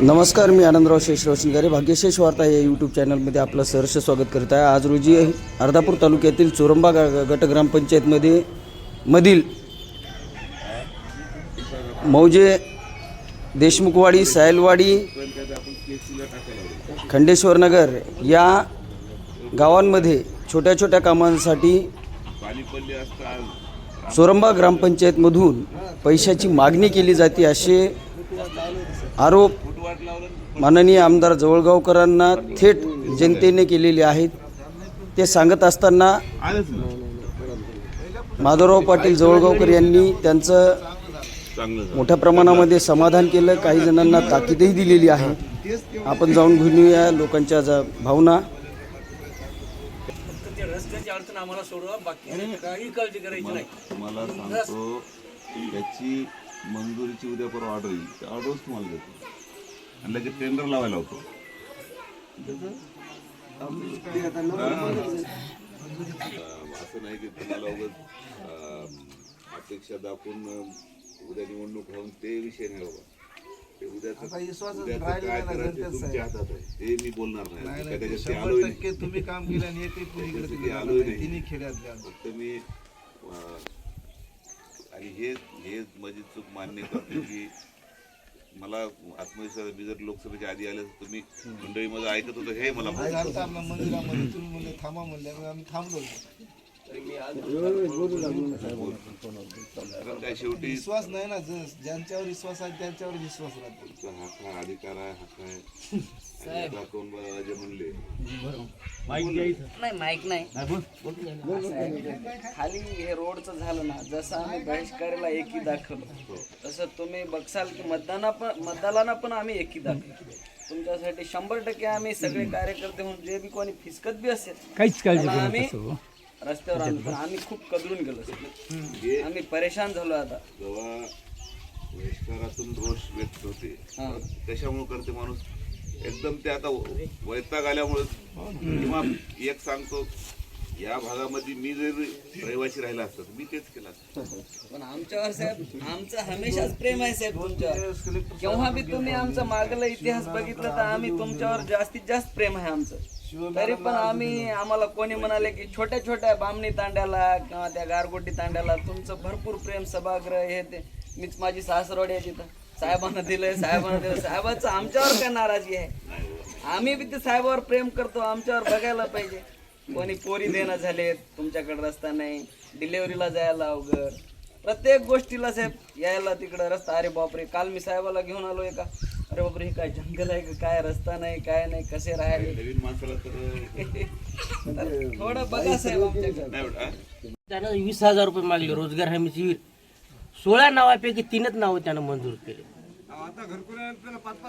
नमस्कार मी आनंदराव शेष रोशनगारे भाग्यशेष वार्ता या यूट्यूब चॅनलमध्ये आपलं सहर्ष स्वागत करत आहे. आज रोजी अर्धापूर तालुक्यातील चोरंबा गा गट ग्रामपंचायतमध्ये मधील मौजे देशमुखवाडी सायलवाडी खंडेश्वरनगर या गावांमध्ये छोट्या छोट्या कामांसाठी चोरंबा ग्रामपंचायतमधून पैशाची मागणी केली जाते असे आरोप माननीय आमदार जवळगावकरांना थेट जनतेने केलेले आहेत. ते सांगत असताना माधवराव पाटील जवळगावकर यांनी त्यांचं मोठ्या प्रमाणामध्ये समाधान केलं. काही जणांना ताकीदही दिलेली आहे. आपण जाऊन घेऊया लोकांच्या जा भावना. रस्त्याची अडचण आम्हाला सोडवा. बाकी काही काळजी करायची नाही. तुम्हाला सांगतो त्याची मंजुरीची उद्या परवा ऑर्डर येईल. ऑर्डरच तुम्हाला देतो. आणि लगेच टेंडर लावायला होतो असं नाही की तुम्हाला उगाच अं, अपेक्षा दाखवून उद्या निवडणूक होऊन ते विषय नाही बाबा ते उद्याचं उद्याचं काय करायचं ते तुमच्या हातात आहे ते मी बोलणार नाही काय त्याच्यात ते आलोय नाही. टक्के तुम्ही काम केलं आणि एकही इकडे तिकडे नाही. तिन्ही खेड्यात. फक्त मी अं, आणि हे हे माझी चूक मान्य करतो की मला आत्मविश्वास मी जर लोकसभेच्या आधी आले तर तुम्ही मंडळीमध्ये ऐकत होतं हे मला मंदिरामध्ये तुम्ही म्हणले थांबा म्हणले मग आम्ही थांबलो काय शेवटी विश्वास नाही ना ज- ज्यांच्यावर विश्वास आहे त्यांच्यावर विश्वास राहतो. तुमचा हा काय अधिकार आहे हा काय? आणि आता कोण बा- जे म्हणले? नाही माईक नाही. खाली हे रोडचं झालं ना जसं आम्ही बहिष्काराला एकी दाखवलं तसं तुम्ही बघसाल की मतदाना पण मतदानाला पण आम्ही एकी दाखवलं. तुमच्यासाठी शंभर टक्के आम्ही सगळे कार्यकर्ते म्हणून जे बी कोणी फिसकत बी असेल काहीच काळजी आम्ही रस्त्यावर आलो पण आम्ही खूप कदरून गेलो. आम्ही परेशान झालो आता. जेव्हा बहिष्कारातून रोष व्यक्त होते हा. त्याच्यामुळे करते माणूस. एकदम ते आता वैताग आल्यामुळे किंवा एक सांगतो या भागामध्ये मी जर रहिवासी राहिला असता तर मी तेच केलं असतं. पण आमच्यावर साहेब आमचं हमेशाच प्रेम आहे साहेब तुमच्यावर. केव्हा बी तुम्ही आमचा मागला इतिहास बघितला तर आम्ही तुमच्यावर जास्तीत जास्त प्रेम आहे आमचं. तरी पण आम्ही आम्हाला कोणी म्हणाले की छोट्या छोट्या बामणी तांड्याला किंवा त्या गारगोटी तांड्याला तुमचं भरपूर प्रेम सभागृह हे ते. मीच माझी सासरवाडी आहे तिथं. साहेबांना दिलंय साहेबांना दिलं साहेबाचं आमच्यावर काय नाराजी आहे? आम्ही बी ते साहेबावर प्रेम करतो आमच्यावर बघायला पाहिजे. कोणी पोरी देणं झालेत तुमच्याकडे रस्ता नाही. डिलेवरीला जायला अवघड. प्रत्येक गोष्टीला साहेब यायला तिकडं रस्ता. अरे बापरे काल मी साहेबाला घेऊन आलोय का अरे बापरे हे काय जंगल आहे का? काय रस्ता नाही काय नाही कसे राहिले? नवीन माणसाला तर थोडं बघा साहेब आमच्याकडे. नाही बेटा त्यानं वीस हजार रुपये मागले रोजगार हमीची विहीर सोळा नावापैकी तीनच नावं त्यानं मंजूर केले.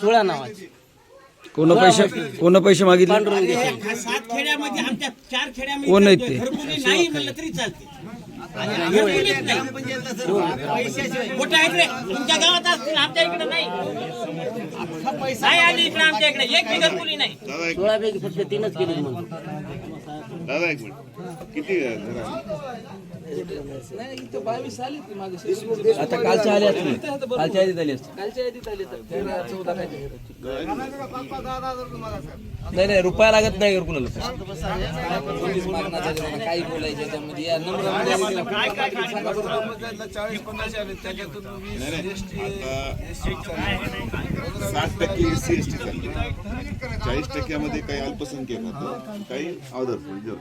सोळा नावाची. कोण पैसे कोण पैसे मागितले? पांडुरंग. देसाई. सात खेड्यामध्ये आमच्या चार खेड्यामध्ये कोण आहेत ते? घरकुली नाही म्हणलं तरी चालते. कुठं आहेत रे. तुमच्या गावात असतील आमच्या इकडे नाही. नाही आली इकडे आमच्या इकडे. एक बी घरकुली नाही. सोळापैकी फक्त तीनच केले दादा एक मिनिट. किती घर आहे? आता कालच्या आले असतील कालच्या आधी आली असतील नाही नाही रुपया लागत नाही कुणाला काही बोलायचं साठ टक्के एस एस टी चालली चाळीस टक्क्यामध्ये काही अल्पसंख्याक होतं काही अदर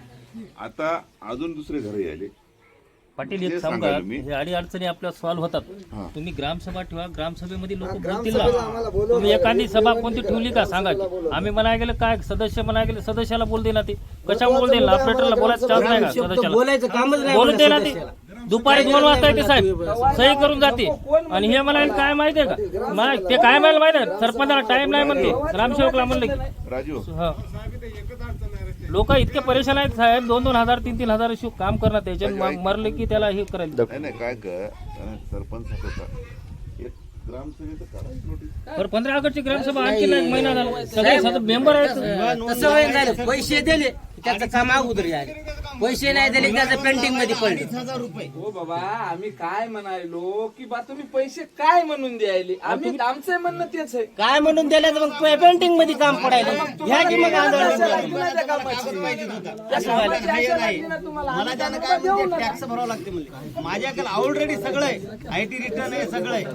आता अजून दुसरे घरे आले पाटील एक सांगा. हे अडी अडचणी आपल्या सॉल्व्ह होतात. तुम्ही ग्रामसभा ठेवा ग्रामसभेमध्ये लोक बोलतील ना. तुम्ही एखादी सभा कोणती ठेवली का? सांगा की. आम्ही म्हणाय गेलं काय? सदस्य म्हणाय गेले सदस्याला बोल दे ना ते. कशा बोल दे? ना ऑपरेटरला बोलायचं चान्स नाही का सदस्याला? बोलायचं कामच नाही बोलून दे ना ते. दुपारी दोन वाजता येते साहेब. सही करून जाते. आणि हे मला काय माहितीये का? मा- ते काय मला माहिती आहे? सरपंचाला टाइम नाही म्हणते. ग्रामसेवकला म्हणलं की. राजू हा. लोक इतके परेशान आहेत साहेब. दोन दोन हजार तीन तीन हजार शिव काम करणार त्याच्या मरले की त्याला हे करायला नाही नाही काय कर सरपंच होता. एक ग्रामसभेचं काढा नोटीस बरं पंधरा ऑगस्टची ग्रामसभा आणखी नाही एक महिना झाला. सगळे मेंबर आहेत. तसं पैसे दिले त्याचं काम अगोदर आहे पैसे नाही दिले त्याचं पेंटिंगमध्ये पडले. हजार रुपये. हो बाबा आम्ही काय म्हणायलो की बा तुम्ही पैसे काय म्हणून द्यायले? आम्ही आमचं म्हणणं तेच आहे. काय म्हणून दिलं तर मग पेंटिंगमध्ये काम पडायचं घ्या की मग आंदोलन मला त्यानं काय म्हणते टॅक्स भरावं लागते म्हणजे माझ्याकडे ऑलरेडी सगळं आहे. आय टी रिटर्न आहे सगळं आहे.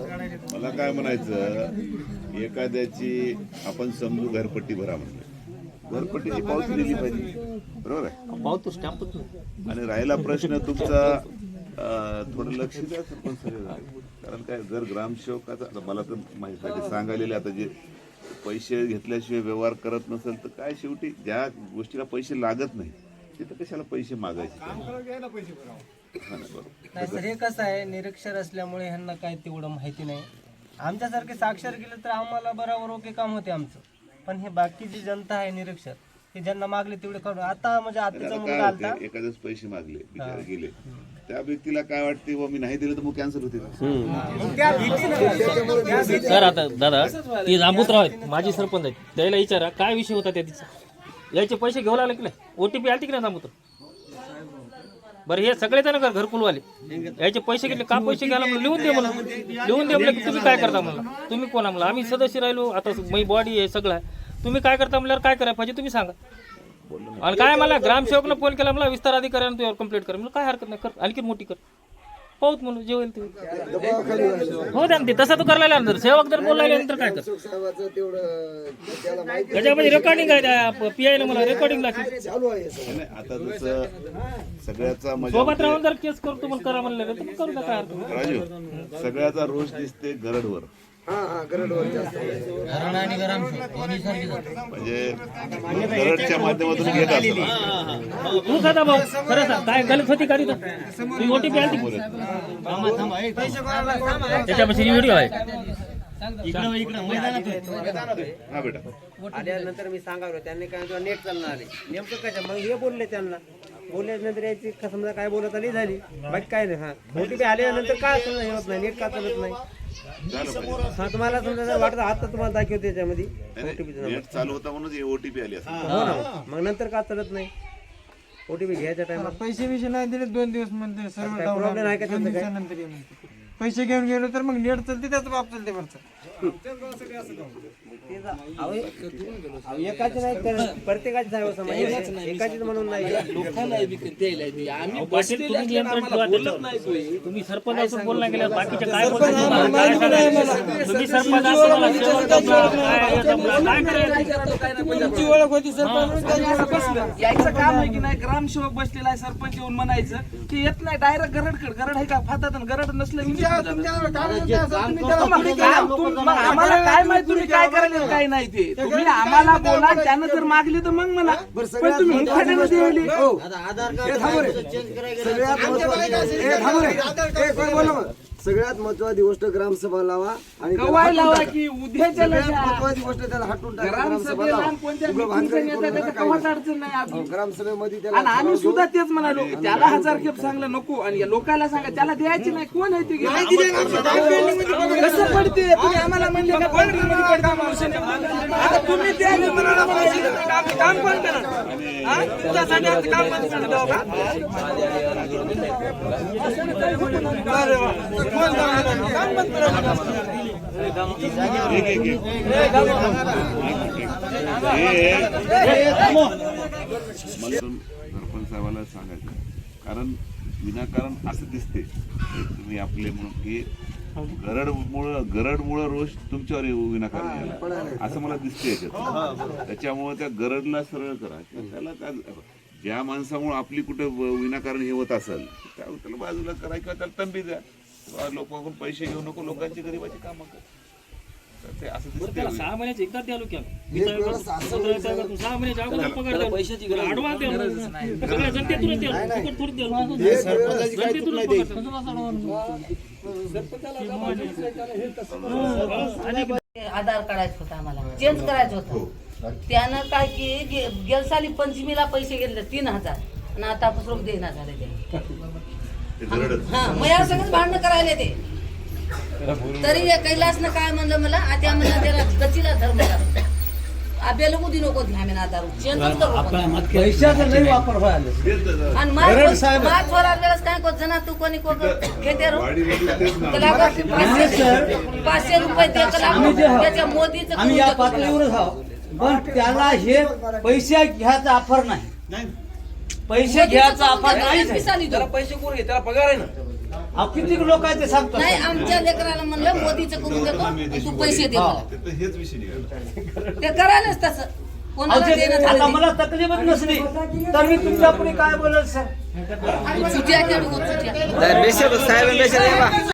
मला काय म्हणायचं? एखाद्याची आपण समजू घरपट्टी भरा म्हणलं. घरपट्टीची पावती दिली पाहिजे. बरोबर आहे? भाऊ तो स्टॅम्पच नाही. आणि राहिला प्रश्न तुमचा थोडं लक्ष द्या सरपंच. कारण काय जर ग्रामसेवकाचा आता मला तर माझ्यासाठी सांगायलेले आता जे पैसे घेतल्याशिवाय व्यवहार करत नसेल तर काय शेवटी ज्या गोष्टीला पैसे लागत नाही तिथं कशाला पैसे मागायचे? ना, बरोबर. नाही सर हे कसं आहे निरक्षर असल्यामुळे ह्यांना काय तेवढं माहिती नाही. आमच्यासारखे साक्षर गेलं तर आम्हाला बरोबर ओके काम होते आमचं. पण हे बाकी जी जनता आहे निरक्षर हे ज्यांना मागले तेवढे करून आता म्हणजे आताचा आता मुलगा काय आलता. होते एखाद्याच पैसे मागले बिचारे गेले. त्या व्यक्तीला काय वाटते व मी नाही दिलं तर मग कॅन्सल होते सर आता दादा ती जांबूतराव आहेत माजी सरपंच आहेत. त्याला विचारा काय विषय होता त्या तिचा? याचे पैसे घेऊ लागले की नाही? ओटीपी आलती की नाही जांबूतर बरं हे सगळे जण घर घरकुलवाले? याचे पैसे घेतले का पैसे घ्यायला म्हणून? लिहून दे म्हणून. लिहून दे म्हणलं की तुम्ही काय करता म्हणला? तुम्ही कोणा म्हणलं? आम्ही सदस्य राहिलो आता मी बॉडी आहे सगळं आहे. तुम्ही काय करता म्हणल्यावर काय करायला पाहिजे तुम्ही सांगा. आणि काय मला ग्रामसेवकनं फोन केला मला विस्तार अधिकाऱ्यानं तुझ्यावर कंप्लीट कर. म्हणलं काय हरकत नाही कर. आणखी मोठी कर. पाहूत म्हणून जे होईल ते. हो द्या ना ते तसं तर करायला लागणार. सेवक जर बोलायला नंतर काय कर त्याच्यामध्ये रेकॉर्डिंग आहे पी आय मला रेकॉर्डिंग लागली नाही, आता जसं सगळ्याचा म्हणजे सोबत राहून जर केस करतो मग करा म्हणलं तर करू नका. राजू सगळ्याचा रोष दिसते गरडवर. म्हणजे गरडच्या माध्यमातून घेत असतो तू खाता भाऊ खरं सांग काय गलत होती का तुम्ही ओटीपी आली त्याच्यापाशी व्हिडिओ आहे. इकडं इकडं मैदानात आहे. हा बेटा. आल्यानंतर मी सांगावलं त्यांनी काय नेट चालणार आले नेमकं काय मग हे बोलले त्यांना. बोलल्यानंतर याची का समजा काय बोलत आली झाली. बाकी काय नाही हा. ओटीपी आल्यानंतर काय समजा हे होत नाही नेट का चालत नाही. हा तुम्हाला समजा जर वाटत हात तर तुम्हाला दाखवते त्याच्यामध्ये. नेट चालू होता म्हणून ओटीपी आली असं हो. ना. मग नंतर का चालत नाही? ओटीपी घ्यायच्या टाइमला पैसे बिशे नाही दिले दोन दिवस म्हणते सर्व डाऊन प्रॉब्लेम आहे का दोन त्याचं काय? दिवसानंतर ये म्हणते. पैसे घेऊन गेलो तर मग नेट चालते त्याचं बाप चालते वरचं. एकाच नाही तर प्रत्येकाच आहे समाज म्हणून नाही लोकांना द्यायला आम्ही पाटील बसलेले तुम्ही असल्यानं नियंत्रण आम्हाला बोलत नाही तुम्ही सरपंच असं बोलला गेल्या बाकीच्या काय बोलतात तुम्हाला? काय तुम्ही सरपंच असून काय काय करायचं? तुमची ओळख होती सरपंच यायचं काम आहे की नाही? ग्रामसेवक बसलेला आहे सरपंच येऊन म्हणायचं की येत नाही डायरेक्ट गरडकड गरड आहे का? फातात गरड नसलं की निघून तुम- आम्हाला काय माहिती तुम्ही काय करायला काय नाही ते. तुम्ही आम्हाला बोला त्यानं जर मागली तर मग मला पण तुम्ही. आधार कार्ड चेंज करायला सगळ्यात महत्वाची गोष्ट ग्रामसभा लावा आणि कवाय लावा की उद्याच्या सगळ्यात लग्नात महत्वाची गोष्ट त्याला हटून टाका ग्रामसभा ग्रामसभेला लावा. आणि कोणत्या उगाच meeting चं भानगडी करू नेत्याचं नका, काही कवाच नका. अडचण नाही आपली. ग्रामसभेमध्ये त्याला आणि आम्ही सुद्धा तेच म्हणालो त्याला हजार खेप सांगलं नको आणि या लोकांना सांगा त्याला द्यायची नाही कोण आहे ते कसं पडते तुम्ही आम्हाला म्हणले का pending मध्ये पडते म्हणून. आता तुम्ही. आम्ही काम कोण करणार हा? तुमच्यासाठी काम करणार? एक साहेबाला सांगायचं कारण विनाकारण असं दिसते तुम्ही आपले म्हणून की गरडमुळं गरडमुळं रोष तुमच्यावर येऊ विनाकारण यायला. असं मला दिसते याच्यात त्याच्यामुळे त्या गरडला सरळ करा त्याला ज्या माणसामुळे आपली कुठं विनाकारण हे होत असेल त्याला बाजूला करा किंवा त्याला तंबी द्या लोकांकडून पैसे घेऊ नको लोकांची गरीबाची कामं कर. तर ते असं बरं दिसते त्याला सहा महिन्याची एकदा द्या लोक सहा महिन्याच्या अगोदर पगार द्या. पैशाची गरज आडवा द्या सगळ्या जनतेतूनच द्या. फुकट थोडी द्या. जनतेतूनच पगार द्या. आधार काढायचं होतं आम्हाला. चेंज करायचं होतं. त्यानं काय की गे- गेल साली पंचमीला पैसे घेतले तीन हजार. आणि आता पुस्तक देणार झाले ते ते हा सगळं भांडणं करायला ते तरी हे कैलासनं काय म्हणलं मला? आता म्हणलं त्याला गतीला धर मला आब्याला उदी नको ना दारू करू. पैशाचा नाही. वापर व्हायला आणि माझ माझ वर आलेलाच काय? को जना तू कोणी को घेते रो पाचशे पाचशे रुपये दे त्याला त्याच्या मोदीचं आम्ही या पातळीवरच आहोत. पण त्याला हे पैसे घ्यायचा ऑफर नाही. पैसे घ्यायचा आहे. पिसाली देऊ. त्याला पैसे कोण घे त्याला पगार आहे ना अहो, किती लोक आहेत ते सांगतात नाही आमच्या लेकराला म्हणलं मोदीचं करून देतो तू पैसे दे मला हेच विषय निघाला ते करायलाच तसं अहो, कोणाला ते- देणं आता झालं मला तकलीफच नसली तर मी तुमच्यापुढे काय बोलत सर ते. साहेब बेशर